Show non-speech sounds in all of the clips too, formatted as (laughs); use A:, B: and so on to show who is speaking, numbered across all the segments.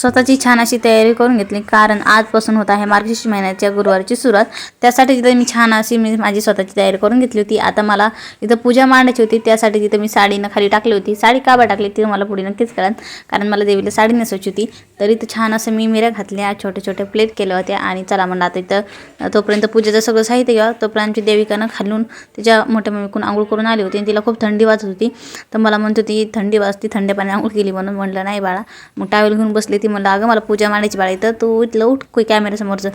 A: स्वतःची छान अशी तयारी करून घेतली. कारण आजपासून होत आहे मार्गशीर्ष महिन्याच्या गुरुवारची सुरुवात. त्यासाठी तिथं मी छान अशी मी माझी स्वतःची तयारी करून घेतली होती. आता मला इथं पूजा मांडायची होती. त्यासाठी तिथं मी साडीनं खाली टाकली होती. साडी का बा टाकली? ती मला पुढे नक्कीच कळेल. कारण मला देवीला साडी नेसायची होती. तर इथं छान असं मी मिऱ्या घातल्या. छोटे छोटे प्लेट केल्या होत्या. आणि चला म्हणलं आता इथं तोपर्यंत पूजेचं सगळं साहित्य घ्यावं तोपर्यंत आमची देविकानं खालून तिच्या मोठ्या मम्मीकडून आंघोळ करून आली होती. आणि तिला खूप थंडी वाजत होती. तर मला म्हणत होती थंडी वाजती थंड पाणी आंघोळ केली म्हणून. म्हणलं नाही बाळा. मग टावेल घेऊन बसली ती म्हणलं अगं मला पूजा मांडायची बाळा इथं तू इथलं उठ कोई कॅमेऱ्यासमोरचं.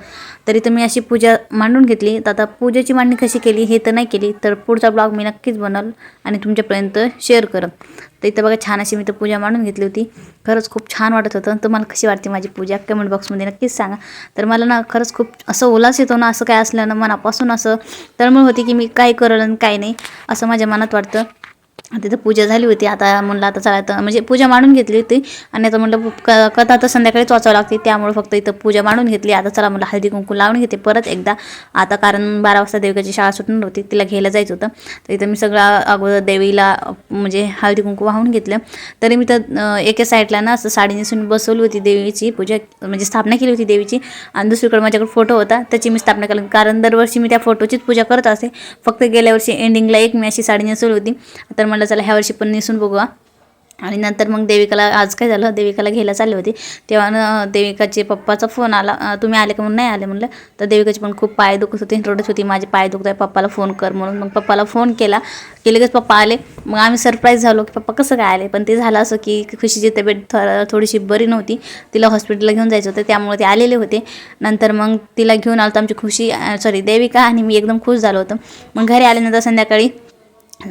A: तरी तर मी अशी पूजा मांडून घेतली. तर आता पूजेची मांडणी कशी केली हे तर नाही केली. तर पुढचा ब्लॉग मी नक्कीच बनल आणि तुमच्यापर्यंत शेअर करत तर इथं बघा छान अशी मी तर पूजा मांडून घेतली होती. खरंच खूप छान वाटत होतं. तुम्हाला कशी वाटते माझी पूजा? कमेंट बॉक्समध्ये नक्कीच सांगा. तर मला ना खरंच खूप असं उल्हास येतो ना असं काय असलं ना मनापासून असं तळमळ होती की मी काय करल आणि काय नाही असं माझ्या मनात वाटतं. तिथं पूजा झाली होती. आता म्हणलं आता चला म्हणजे पूजा मांडून घेतली होती. आणि आता म्हणलं क कथा तर संध्याकाळीच वाचावं लागते. त्यामुळे फक्त इथं पूजा मांडून घेतली. आता चला म्हणलं हळदी कुंकू लावून घेते परत एकदा. आता कारण बारा वाजता देविकाची शाळा सुटणार होती. तिला घ्यायला जायचं होतं. तर इथं मी सगळं अगोदर देवीला म्हणजे हळदी कुंकू वाहून घेतलं. तरी मी तर एका साईडला ना असं साडी नेसून बसवली होती देवीची पूजा म्हणजे स्थापना केली होती देवीची. आणि दुसरीकडे माझ्याकडे फोटो होता. त्याची मी स्थापना केली. कारण दरवर्षी मी त्या फोटोचीच पूजा करत असते. फक्त गेल्या वर्षी एंडिंगला एक मी अशी साडी नेसवली होती. तर म्हणलं चला ह्या वर्षी पण नेसून बघूया आणि नंतर मग देविकाला आज काय झालं देविकाला घ्यायला चालले होते. तेव्हा देविकाचे पप्पाचा फोन आला तुम्ही आले का? म्हणून नाही आले म्हणलं. तर देविकाचे पण खूप पाय दुखत होते रडत होती माझे पाय दुखत आहे पप्पाला फोन कर म्हणून मग पप्पाला फोन केला की लगेच पप्पा आले. मग आम्ही सरप्राईज झालो की पप्पा कसं काय आले? पण ते झालं असं की खुशीची तब्येत थोडीशी बरी नव्हती. तिला हॉस्पिटलला घेऊन जायचं होतं त्यामुळे ते आलेले होते. नंतर मग तिला घेऊन आलो तर आमची खुशी सॉरी देविका आणि मी एकदम खुश झालो होतं. मग घरी आल्यानंतर संध्याकाळी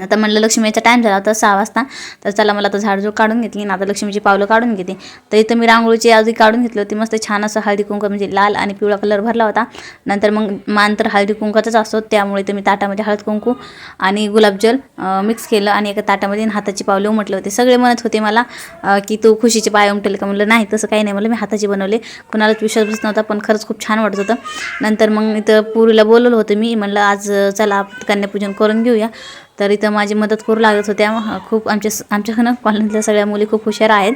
A: आता म्हणलं लक्ष्मीचा टाईम झाला होता सहा वाजता. तर चला मला आता झाडझूड काढून घेतली आणि आता लक्ष्मीची पावलं काढून घेते. तर इथं मी रांगोळीची आधी काढून घेतली होती. मस्त छान असं हळदी कुंकू म्हणजे लाल आणि पिवळा कलर भरला होता. नंतर मग मान तर हळदी कुंकाचाच असतो. त्यामुळे तर मी ताटामध्ये हळद कुंकू आणि गुलाबजल मिक्स केलं आणि एका ताटामध्ये हाताची पावले उमटले होते. सगळे म्हणत होते मला की तू खुशीचे पाय उमटेल का? म्हणलं नाही तसं काही नाही. म्हणलं मी हाताची बनवले. कुणालाच विश्वास बसत नव्हता पण खरंच खूप छान वाटत होतं. नंतर मग इथं पुरीला बोलवलं होतं मी. म्हणलं आज चला कन्यापूजन करून घेऊया. तर इथं माझी मदत करू लागत होत्या खूप आमच्या आमच्या (laughs) कॉलनीतल्या सगळ्या मुली खूप हुशार आहेत.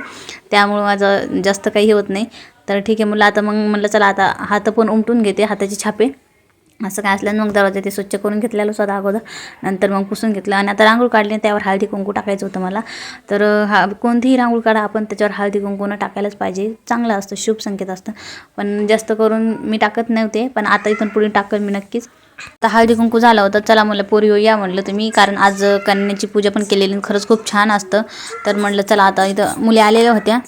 A: त्यामुळं माझं जास्त काही होत नाही. तर ठीक आहे म्हणलं आता मग म्हणलं चला आता हात पण उमटून घेते हाताचे छापे. असं काय असल्यानं मग दरवाजा ते स्वच्छ करून घेतलेलं स्वतः अगोदर. नंतर मग पुसून घेतलं आणि आता रांगोळ काढली आणि त्यावर हळदी कुंकू टाकायचं होतं मला. तर हा कोणतीही रांगोळ काढा आपण त्याच्यावर हळदी कुंकूनं टाकायलाच पाहिजे. चांगलं असतं शुभ संकेत असतं. पण जास्त करून मी टाकत नव्हते पण आता इथून पुढे टाकल मी नक्कीच. आता हळदी कुंकू झालं होतं चला म्हणलं पोरी हो या म्हणलं तुम्ही कारण आज कन्याची पूजा पण केलेली आणि खरंच खूप छान असतं. तर म्हणलं चला आता इथं मुली आलेल्या होत्या.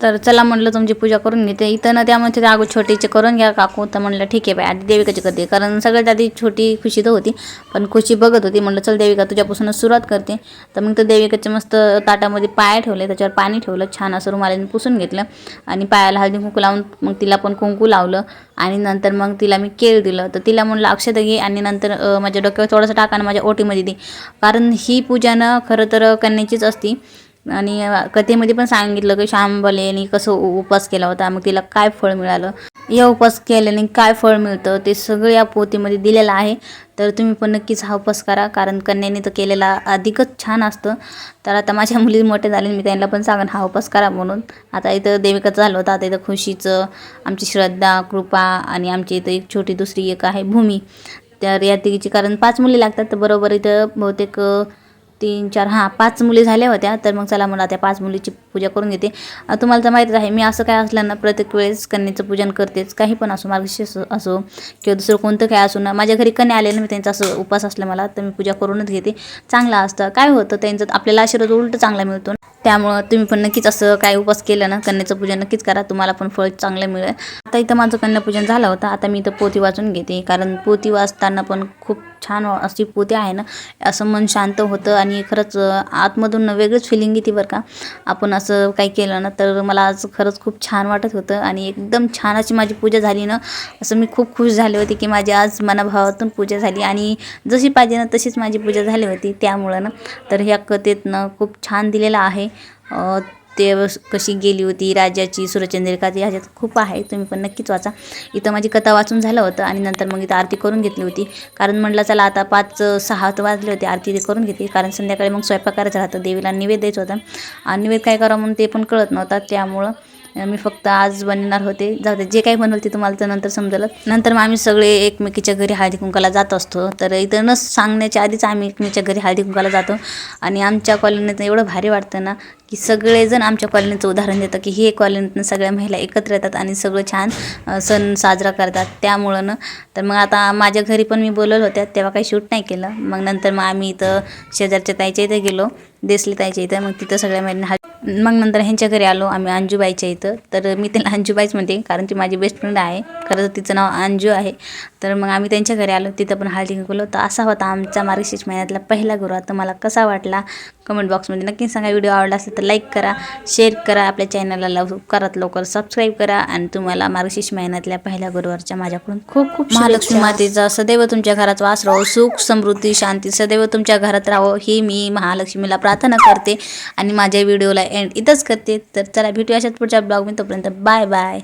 A: तर चला म्हणलं तुमची पूजा करून घेते. इथं ना त्यामध्ये अगो छोटीचे करून घ्या काकू. तर म्हणलं ठीक आहे बाई आधी देविकाची करते. कारण सगळ्यात आधी छोटी खुशी तर होती पण खुशी बघत होती. म्हणलं चल देविका तुझ्यापासूनच सुरुवात करते. तर मग तर देविकाचे मस्त ताटामध्ये पाय ठेवले त्याच्यावर पाणी ठेवलं छान असं रुमालाने पुसून घेतलं आणि पायाला हळदी कुंकू लावून मग तिला पण कुंकू लावलं आणि नंतर मग तिला मी केळ दिलं. तर तिला म्हणलं अक्षत घे आणि नंतर माझ्या डोक्यावर थोडंसं टाका आणि माझ्या ओटीमध्ये दे. कारण ही पूजा ना खरं तर कन्याचीच असती. आणि कथेमध्ये पण सांगितलं की शांबलेने कसं उ- उपास केला होता मग तिला काय फळ मिळालं? या उपास केल्याने काय फळ मिळतं? ते सगळं या पोथीमध्ये दिलेलं आहे. तर तुम्ही पण नक्कीच हा उपास करा कारण कन्याने तर केलेला अधिकच छान असतं. तर आता माझ्या मुली मोठे झाले मी त्यांना पण सांगेन हा उपास करा म्हणून. आता इथं देविकाचं झालं होतं आता इथं खुशीचं आमची श्रद्धा कृपा आणि आमची इथं एक छोटी दुसरी एक आहे भूमी. तर या तिघीची कारण पाच मुली लागतात तर बरोबर इथं बहुतेक तीन चार हां पाच मुली झाल्या होत्या तर मग चला मला त्या पाच मुलीची पूजा करून घेते. तुम्हाला तर माहीतच आहे मी असं काय असल्यानं प्रत्येक वेळेस कन्याचं पूजन करतेच. काही पण असो मार्गशीर्ष असो- असो किंवा दुसरं कोणतं काय असो ना माझ्या घरी कन्या आले ना मी त्यांचा असं उपास असला मला तर मी पूजा करूनच घेते. चांगलं असतं. काय होतं त्यांचं आपल्याला आशीर्वाद उलट चांगला मिळतो त्यामुळं तुम्ही पण नक्कीच असं काय उपास केलं ना कन्याचं पूजन नक्कीच करा. तुम्हाला पण फळ चांगलं मिळेल. आता इथं माझं कन्यापूजन झालं होतं. आता मी इथं पोती वाचून घेते. कारण पोती वाचताना पण खूप छान अशी पोती आहे ना असं मन शांत होतं आणि खरंच आतमधून वेगळंच फिलिंग येते बरं का. आपण असं काही केलं ना तर मला आज खरंच खूप छान वाटत होतं आणि एकदम छान अशी माझी पूजा झाली ना असं मी खूप खुश झाले होते की माझी आज मनाभावातून पूजा झाली आणि जशी पाहिजे ना तशीच माझी पूजा झाली होती त्यामुळं ना. तर ह्या कथेतनं खूप छान दिलेलं आहे. अं, ते कशी गेली होती राजाची सुरचंद्रिका ती ह्याच्यात खूप आहे तुम्ही पण नक्कीच वाचा. इथं माझी कथा वाचून झालं होतं आणि नंतर मग इथं आरती करून घेतली होती. कारण म्हणलं चला आता पाच सहा वाजले होते आरती ते करून घेतली. कारण संध्याकाळी मग स्वयंपाक करायचा राहतं देवीला निवेद द्यायचं होतं. आणि निवेद काय करावं म्हणून ते पण कळत नव्हतं त्यामुळं मी फक्त आज बनणार होते. जाऊ दे जे काही बनवलं ते तुम्हाला तर नंतर समजलं. नंतर मग आम्ही सगळे एकमेकीच्या घरी हळदी कुंकाला जात असतो. तर इथं न सांगण्याच्या आधीच आम्ही एकमेकीच्या घरी हळदी कुंकाला जातो. आणि आमच्या कॉलनीतनं एवढं भारी वाटतं ना की सगळेजण आमच्या कॉलनीचं उदाहरण देतं की हे कॉलनीतनं सगळ्या महिला एकत्र येतात आणि सगळं छान सण साजरा करतात. त्यामुळं ना तर मग आता माझ्या घरी पण मी बोलवलं होत्या तेव्हा काही शूट नाही केलं. मग नंतर मग आम्ही इथं शेजारच्या ताईच्या इथे गेलो. देसले ताईच्या इथं. मग तिथं सगळ्या महिलांना हा मग नंतर ह्यांच्या घरी आलो आम्ही अंजूबाईच्या इथं. तर मी त्याला अंजूबाईच म्हणते कारण ती माझी बेस्ट फ्रेंड आहे. खरं तर तिचं नाव अंजू आहे. तर मग आम्ही त्यांच्या घरी आलो तिथं पण हळदी कुंकू तर असा होता आमचा मार्गशीर्ष महिन्यातला पहिला गुरुवार. तुम्हाला कसा वाटला? कमेंट बॉक्समध्ये नक्की सांगा. व्हिडिओ आवडला असेल तर लाईक करा शेअर करा. आपल्या चॅनलला लवकरात लवकर सबस्क्राईब करा. आणि तुम्हाला मार्गशीर्ष महिन्यातल्या पहिल्या गुरुवारच्या माझ्याकडून खूप खूप महालक्ष्मी मातेचा सदैव तुमच्या घरात वास राहो. सुख समृद्धी शांती सदैव तुमच्या घरात राहो. ही मी महालक्ष्मीला प्रार्थना करते आणि माझ्या व्हिडिओला एंड इथंच करते. तर चला भेटूया अशाच पुढच्या ब्लॉग मी तोपर्यंत बाय बाय